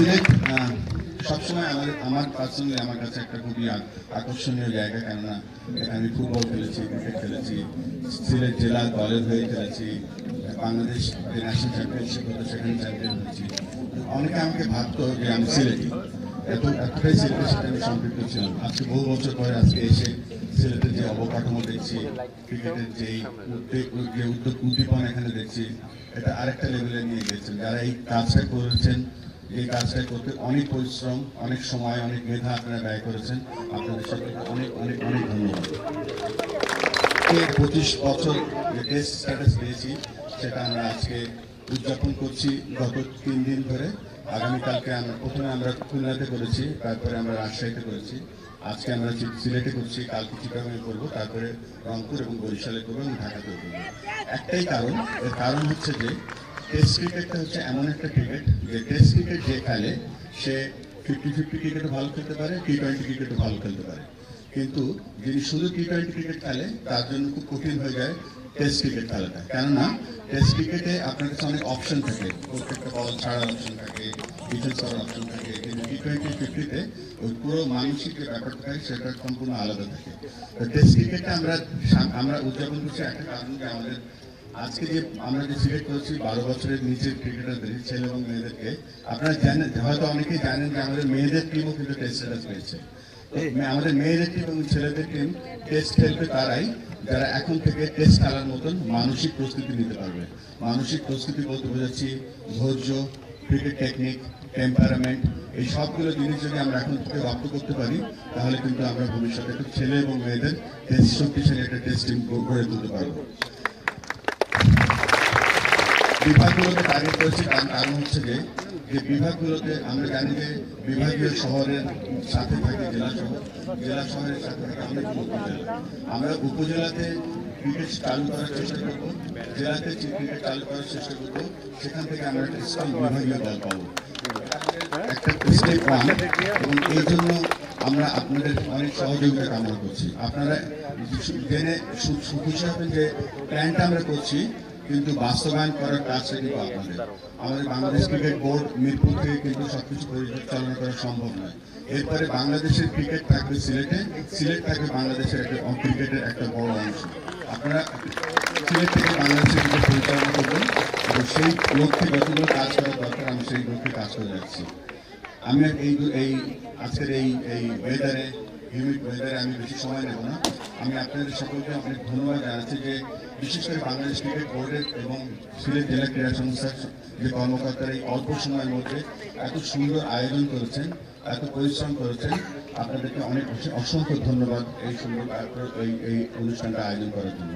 সিলেট সবসময় আমাদের আমার পার্সোনালি আমার কাছে একটা খুবই আকর্ষণীয় জায়গা, কেননা আমি ফুটবল খেলেছি ক্রিকেট খেলেছি, সিলেট জেলা দলের হয়ে খেলেছি, বাংলাদেশ ন্যাশনাল চ্যাম্পিয়নশিপ হতো সেখানে চ্যাম্পিয়ন হয়েছি। অনেকে আমাকে ভাবতো যে আমি সিলেটি। এত, এতটাই সিলেটের সাথে আমি সম্পৃক্ত ছিলাম। আজকে বহু বছর পরে আজকে এসে সিলেটের যে অবকাঠামো দেখছি ক্রিকেটের যেই উদ্বেগ যে উদ্যোগ, উদ্দীপনা এখানে দেখছি, এটা আরেকটা লেভেলে নিয়ে গেছেন যারা এই কাজটা করেছেন এই কাজটা করতে অনেক পরিশ্রম, অনেক সময়, অনেক মেধা আপনারা ব্যয় করেছেন। আপনাদের সকলকে অনেক অনেক অনেক ধন্যবাদ। পঁচিশ বছর যে টেস্ট স্ট্যাটাস পেয়েছি সেটা আমরা আজকে উদযাপন করছি গত তিন দিন ধরে। আগামীকালকে আমরা প্রথমে আমরা খুলনাতে করেছি, তারপরে আমরা রাজশাহীতে করেছি। আজকে আমরা সিলেটে করছি, কালকে চিটাগাংয়ে করব, তারপরে রংপুর এবং বরিশালে করব এবং ঢাকাতেও করব। একটাই কারণ, এর কারণ হচ্ছে যে টেস্ট ক্রিকেটটা হচ্ছে এমন একটা ক্রিকেট যে টেস্ট ক্রিকেট যে খেলে সে ফিফটি ফিফটি ক্রিকেটও ভালো খেলতে পারে টি টোয়েন্টি ক্রিকেটও ভালো খেলতে পারে। কিন্তু যিনি শুধু টি টোয়েন্টি ক্রিকেট খেলে, তার জন্য খুব কঠিন হয়ে যায় টেস্ট ক্রিকেট খেলাটা। কেননা টেস্ট ক্রিকেটে আপনার কাছে অনেক অপশন থাকে। প্রত্যেকটা বল ছাড়ার অপশন থাকে ডিফেন্স করার অপশন থাকে। কিন্তু টি টোয়েন্টি ফিফটিতে ওই পুরো মানসিক যে ব্যাপারটা থাকে, সেটা সম্পূর্ণ আলাদা থাকে। তো টেস্ট ক্রিকেটটা আমরা আমরা উদযাপন করছি একটা কারণ যে আমাদের আজকে যে আমরা যে সিলেক্ট করেছি বারো বছরের নিচের ক্রিকেটারদের ছেলে এবং মেয়েদেরকে আপনারা জানেন হয়তো অনেকেই জানেন যে আমাদের মেয়েদের টিমও কিন্তু টেস্ট স্ট্যাটাস পেয়েছে। আমাদের মেয়েদের টিম এবং ছেলেদের টিম টেস্ট খেলবে তারাই যারা এখন থেকে টেস্ট খেলার মতন মানসিক প্রস্তুতি নিতে পারবে। মানসিক প্রস্তুতি বলতে বোঝাচ্ছি ধৈর্য ক্রিকেট টেকনিক টেম্পারামেন্ট এই সবগুলো জিনিস যদি আমরা এখন থেকে রপ্ত করতে পারি তাহলে কিন্তু আমরা ভবিষ্যতে একটু ছেলে এবং মেয়েদের টেস্ট শক্তিশালী একটা টেস্ট টিম গড়ে তুলতে পারব। বিভাগগুলোকে টার্গেট করেছি তার কারণ হচ্ছে যে যে বিভাগগুলোতে আমরা জানি যে বিভাগীয় শহরের সাথে থাকে জেলা শহর, জেলা শহরের সাথে থাকে অনেকগুলো উপজেলা। আমরা উপজেলাতে ক্রিকেট চালু করার চেষ্টা করব, জেলাতে ক্রিকেট চালু করার চেষ্টা করব, সেখান থেকে আমরা একটা স্ট্রং বিভাগীয় দল পাবো। একটা স্টেপ ওয়ান এবং এই জন্য আমরা আপনাদের অনেক সহযোগিতা কামনা করছি। আপনারা জেনে সু- সু- খুশি হবেন যে প্ল্যানটা আমরা করছি কিন্তু বাস্তবায়ন করার কাজটা কিন্তু আপনাদের। আমাদের বাংলাদেশ ক্রিকেট বোর্ড মিরপুর থেকে কিন্তু সবকিছু পরিচালনা করা সম্ভব নয়। এরপরে বাংলাদেশের ক্রিকেট থাকবে সিলেটে। সিলেট থাকবে বাংলাদেশের একটা ক্রিকেটের একটা বড় অংশ। আপনারা সিলেট থেকে বাংলাদেশের ক্রিকেট পরিচালনা করবেন এবং সেই লক্ষ্যে যতগুলো কাজ করা দরকার, আমি সেই লক্ষ্যে কাজ করে যাচ্ছি। আমি এই এই, আজকের এই এই ওয়েদারে হিউমিড ওয়েদারে আমি বেশি সময় নেব না। আমি আপনাদের সকলকে অনেক ধন্যবাদ জানাচ্ছি যে বিশেষ করে বাংলাদেশ ক্রিকেট বোর্ডের এবং সিলেট জেলা ক্রীড়া সংস্থার যে কর্মকর্তারা এই অল্প সময়ের মধ্যে এত সুন্দর আয়োজন করেছেন, এত পরিশ্রম করেছেন, আপনাদেরকে অনেক অসংখ্য ধন্যবাদ এই সুন্দর এই অনুষ্ঠানটা আয়োজন করার জন্য।